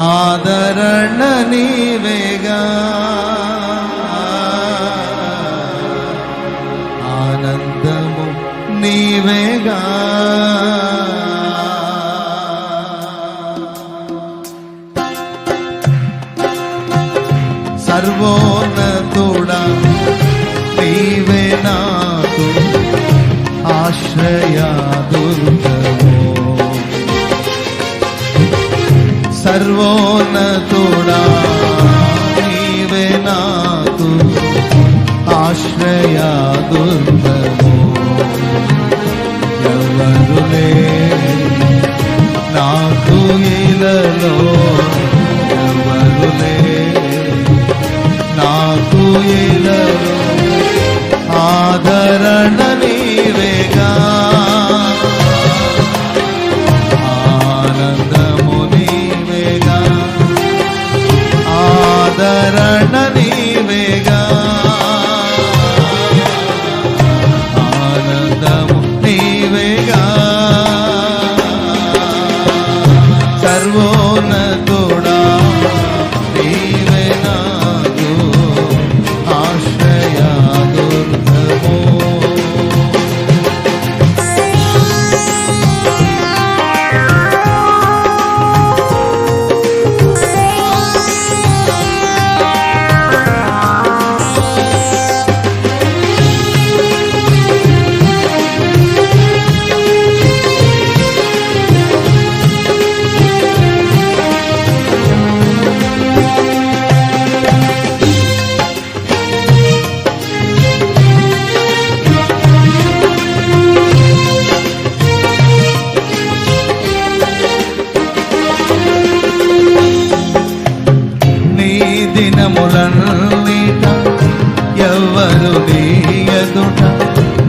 ఆదరణ నీవేగా. ఆనందము నీవేగా. సర్వోన్నతుడా నీవే నాకు ఆశ్రయ ఆశ్రయ దుర్గము ఎవరు లే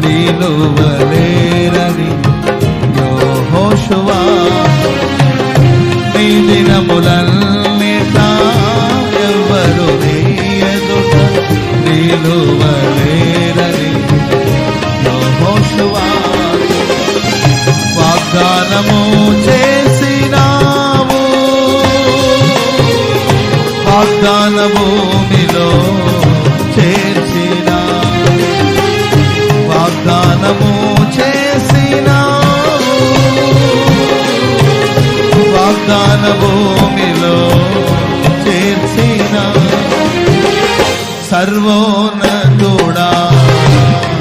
నిలువలేరని యోహోషువా. నీ దినములన్నిట ఎవ్వరు నీ ఎదుట నిలువలేరని యోహోషువా. వాగ్దానము చేసినావు. వాగ్దానము దాన భూమిలో చేర్చిన సర్వోన్నతుడా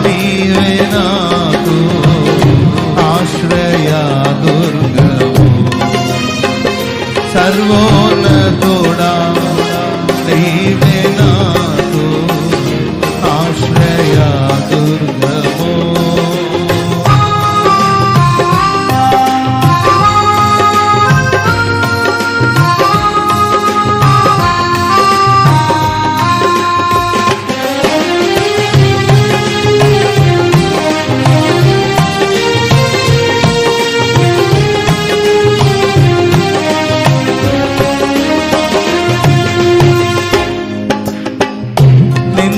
నీవే నాకు ఆశ్రయ దుర్గము. సర్వోన్నతుడా నీవే నాకు ఆశ్రయ దుర్గము.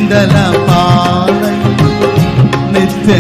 నిందల పాలై నిత్య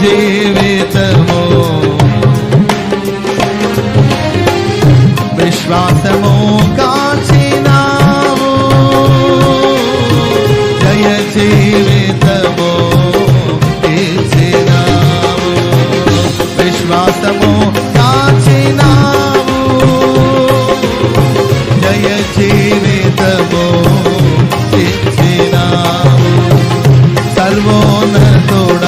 జీవితము. విశ్వాసము కాచినావు. జయ జీవితము ఇచ్చినావు విశ్వాసము కాచినావు. జయ జీవితము ఇచ్చినావు సర్వోన్నతోడు